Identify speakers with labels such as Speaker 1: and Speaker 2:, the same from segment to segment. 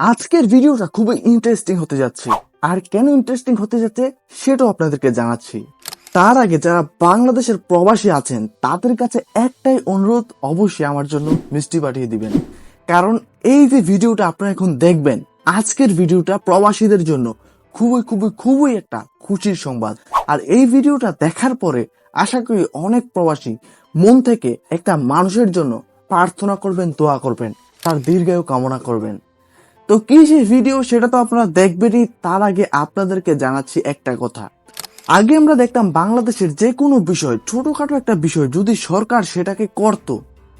Speaker 1: আজকের ভিডিওটা খুবই ইন্টারেস্টিং হতে যাচ্ছে। আর কেন ইন্টারেস্টিং হতে যাচ্ছে সেটাও আপনাদেরকে জানাচ্ছি। তার আগে যারা বাংলাদেশের প্রবাসী আছেন, তাদের কাছে একটাই অনুরোধ অবশ্যই আমার জন্য মিষ্টি পাঠিয়ে দিবেন। কারণ এই যে ভিডিওটা আপনারা এখন দেখবেন, আজকের ভিডিওটা প্রবাসীদের জন্য খুবই খুবই খুবই একটা খুশির সংবাদ। আর এই ভিডিওটা দেখার পরে আশা করি অনেক প্রবাসী মন থেকে একটা মানুষের জন্য প্রার্থনা করবেন, দোয়া করবেন, তার দীর্ঘায়ু কামনা করবেন। তো কি সেই ভিডিও সেটা তো আপনারা দেখবেনই। তার আগে আপনাদেরকে জানাচ্ছি একটা কথা। আগে আমরা দেখতাম বাংলাদেশের যে কোনো বিষয়, ছোটখাটো একটা বিষয় যদি সরকার সেটাকে করত,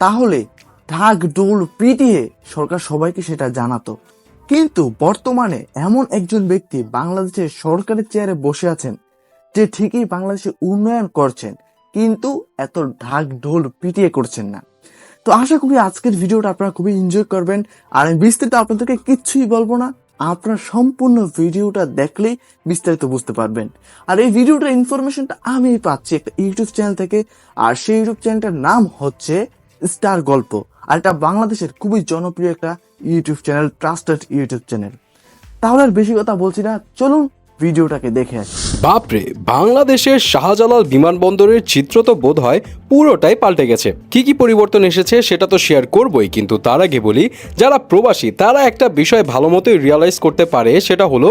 Speaker 1: তাহলে ঢাক ডোল পিটিয়ে সরকার সবাইকে সেটা জানাতো। কিন্তু বর্তমানে এমন একজন ব্যক্তি বাংলাদেশের সরকারের চেয়ারে বসে আছেন, যে ঠিকই বাংলাদেশে উন্নয়ন করছেন, কিন্তু এত ঢাক, ঢোল পিটিয়ে করছেন না। তো আশা করি আজকের ভিডিওটা আপনারা খুবই এনজয় করবেন। আর আমি বিস্তারিত আপনাদেরকে কিচ্ছুই বলব না, আপনার সম্পূর্ণ ভিডিওটা দেখলেই বিস্তারিত বুঝতে পারবেন। আর এই ভিডিওটার ইনফরমেশনটা আমি পাচ্ছি একটা ইউটিউব চ্যানেল থেকে, আর সেই ইউটিউব চ্যানেলটার নাম হচ্ছে স্টার গল্প আর এটা বাংলাদেশের খুবই জনপ্রিয় একটা YouTube channel trusted YouTube channel তাহলে আর বেশি কথা বলছি না, চলুন ভিডিওটাকে দেখে আসি।
Speaker 2: বাপরে, বাংলাদেশের শাহজালাল বিমানবন্দরের চিত্র তো বোধ হয় পুরোটাই পাল্টে গেছে। কি কি পরিবর্তন এসেছে সেটা তো শেয়ার করবই, কিন্তু তার আগে বলি, যারা প্রবাসী, তারা একটা বিষয় ভালো মতোই রিয়ালাইজ করতে পারে, সেটা হলো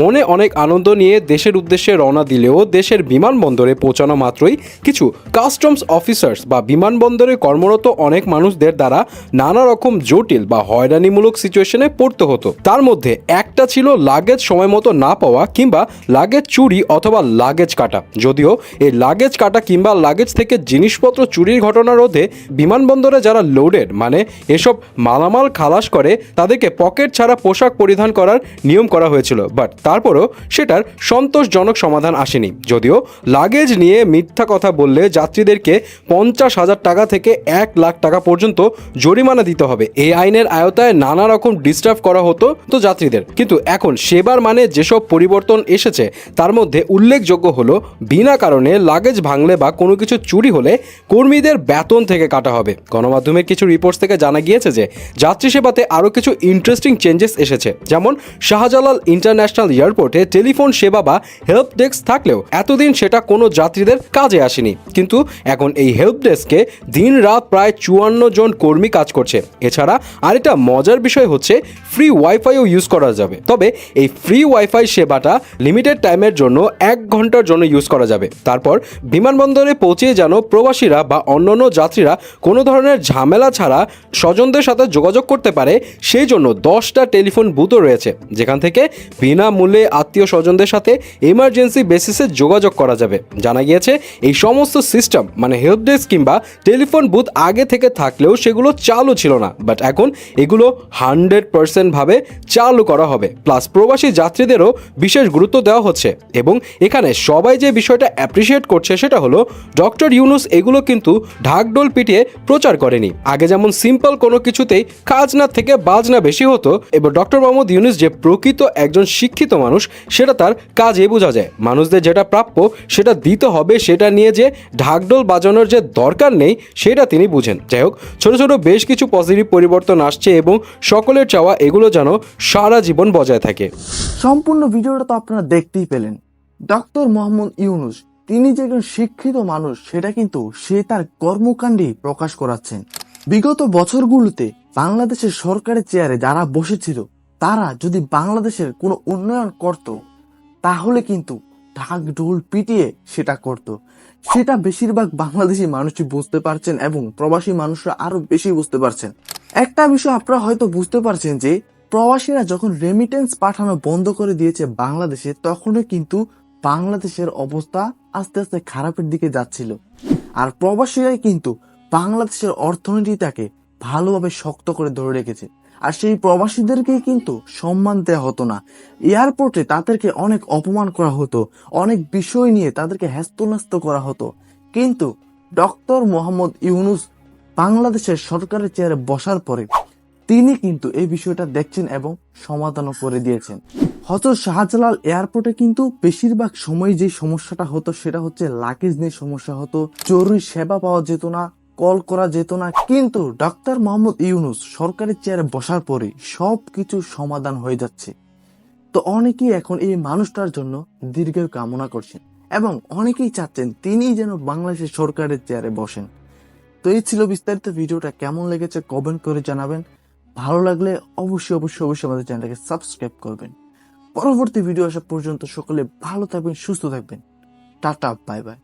Speaker 2: মনে অনেক আনন্দ নিয়ে দেশের উদ্দেশ্যে রওনা দিলেও দেশের বিমানবন্দরে পৌঁছানো মাত্রই কিছু কাস্টমস অফিসার্স বা বিমানবন্দরে কর্মরত অনেক মানুষদের দ্বারা নানা রকম জটিল বা হয়রানিমূলক সিচুয়েশনে পড়তে হতো। তার মধ্যে একটা ছিল লাগেজ সময় মতো না পাওয়া কিংবা লাগেজ চুরি অথবা লাগেজ কাটা। যদিও এই লাগেজ কাটা কিংবা লাগেজ থেকে জিনিসপত্র চুরির ঘটনা রোধে বিমানবন্দরে যারা লোডেড মানে এসব মালামাল খালাস করে, তাদেরকে পকেট ছাড়া পোশাক পরিধান করার নিয়ম করা হয়েছিল। বাট তারপরও সেটার সন্তোষজনক সমাধান আসেনি। যদিও লাগেজ নিয়ে মিথ্যা কথা বললে যাত্রীদেরকে পঞ্চাশ হাজার টাকা থেকে এক লাখ টাকা পর্যন্ত জরিমানা দিতে হবে। এই আইনের আয়তায় নানা রকম ডিস্টার্ব করা হতো তো যাত্রীদের। কিন্তু এখন সেবার মানে যেসব পরিবর্তন এসেছে, তার মধ্যে উল্লেখযোগ্য হলো, বিনা কারণে লাগেজ ভাঙলে বা কোনো কিছু চুরি হলে কর্মীদের বেতন থেকে কাটা হবে। গণমাধ্যমের কিছু রিপোর্টস থেকে জানা গিয়েছে যে, যাত্রী সেবাতে আরও কিছু ইন্টারেস্টিং চেঞ্জেস এসেছে। যেমন, শাহজালাল ইন্টারন্যাশনাল এয়ারপোর্টে টেলিফোন সেবা বা হেল্প ডেস্ক থাকলেও এতদিন সেটা কোনো যাত্রীদের কাজে আসেনি। কিন্তু এখন এই হেল্প ডেস্কে দিন রাত প্রায় চুয়ান্ন জন কর্মী কাজ করছে। এছাড়া আরেকটা মজার বিষয় হচ্ছে ফ্রি ওয়াইফাইও ইউজ করা যাবে। তবে এই ফ্রি ওয়াইফাই সেবাটা লিমিটেড টাইমের জন্য এক ঘণ্টার জন্য ইউজ করা যাবে। তারপর বিমানবন্দরে পৌঁছে যেন প্রবাসীরা বা অন্যান্য যাত্রীরা কোনো ধরনের ঝামেলা ছাড়া স্বজনদের সাথে যোগাযোগ করতে পারে, সেই জন্য দশটা টেলিফোন বুথও রয়েছে, যেখান থেকে বিনামূল্যে আত্মীয় স্বজনদের সাথে এমার্জেন্সি বেসিসে যোগাযোগ করা যাবে। জানা গিয়েছে, এই সমস্ত সিস্টেম মানে হেল্প ডেস্ক কিংবা টেলিফোন বুথ আগে থেকে থাকলেও সেগুলো চালু ছিল না বাট এখন এগুলো হান্ড্রেড পার্সেন্ট ভাবে চালু করা হবে। প্লাস প্রবাসী যাত্রীদেরও বিশেষ গুরুত্ব দেওয়া হচ্ছে, এবং এখানে সবাই যে বিষয়টা অ্যাপ্রিসিয়েট করছে সেটা হলো ডক্টর ইউনুস এগুলো কিন্তু ঢাকডোল পিটিয়ে প্রচার করেনি। আগে যেমন সিম্পল কোনো কিছুতেই কাজ না থেকে বাজ না বেশি হতো, এবার ডক্টর মোহাম্মদ ইউনুস যে প্রকৃত একজন শিক্ষিত মানুষ, সেটা তার কাজে বোঝা যায়। মানুষদের যেটা প্রাপ্য সেটা দিতে হবে, সেটা নিয়ে যে ঢাকডোল বাজানোর যে দরকার নেই, সেটা তিনি বুঝেন। যাই হোক, ছোট ছোট বেশ কিছু পজিটিভ পরিবর্তন আসছে এবং সকলের চাওয়া এগুলো যেন সারা জীবন বজায় থাকে।
Speaker 1: সম্পূর্ণ ভিডিওটা তো আপনারা দেখতেই পেলেন। ডক্টর মোহাম্মদ ইউনুস তিনি যে একজন শিক্ষিত মানুষ, সেটা কিন্তু সে তার কর্মকাণ্ডেই প্রকাশ করাচ্ছেন। বিগত বছরগুলোতে বাংলাদেশের সরকারের চেয়ারে যারা বসেছিল, তারা যদি বাংলাদেশের কোনো উন্নয়ন করত, তাহলে কিন্তু ঢাক ঢোল পিটিয়ে সেটা করত। সেটা বেশিরভাগ বাংলাদেশি মানুষই বুঝতে পারছেন এবং প্রবাসী মানুষরা আরও বেশি বুঝতে পারছেন। একটা বিষয় আপনারা হয়তো বুঝতে পারছেন যে, প্রবাসীরা যখন রেমিটেন্স পাঠানো বন্ধ করে দিয়েছে বাংলাদেশে, তখনও কিন্তু বাংলাদেশের অবস্থা আস্তে আস্তে খারাপের দিকে যাচ্ছিল। আর প্রবাসীরাই কিন্তু বাংলাদেশের অর্থনীতিটাকে ভালোভাবে শক্ত করে ধরে রেখেছে। আর সেই প্রবাসীদেরকে কিন্তু সম্মান দেওয়া হতো না। এয়ারপোর্টে তাদেরকে অনেক অপমান করা হতো, অনেক বিষয় নিয়ে তাদেরকে হ্যাস্তন্যস্ত করা হতো। কিন্তু ডক্টর মোহাম্মদ ইউনুস বাংলাদেশের সরকারের চেয়ারে বসার পরে তিনি কিন্তু এই বিষয়টা দেখছেন এবং সমাধানও করে দিয়েছেন। হজরত শাহজালাল এয়ারপোর্টে কিন্তু বেশিরভাগ সময় যে সমস্যাটা হতো সেটা হচ্ছে লাগেজ নিয়ে সমস্যা হতো, জরুরি সেবা পাওয়া যেত না কল করা যেত না। কিন্তু ডাক্তার মোহাম্মদ ইউনুস সরকারি চেয়ারে বসার পরে সব কিছু সমাধান হয়ে যাচ্ছে। তো অনেকেই এখন এই মানুষটার জন্য দীর্ঘায়ু কামনা করছেন এবং অনেকেই চাচ্ছেন তিনি যেন বাংলাদেশের সরকারের চেয়ারে বসেন। তো এই ছিল বিস্তারিত ভিডিওটা, কেমন লেগেছে কমেন্ট করে জানাবেন। ভালো লাগলে অবশ্যই অবশ্যই অবশ্যই আমাদের চ্যানেলটাকে সাবস্ক্রাইব করবেন। পরবর্তী ভিডিও আসা পর্যন্ত সকলে ভালো থাকবেন সুস্থ থাকবেন। Tata bye bye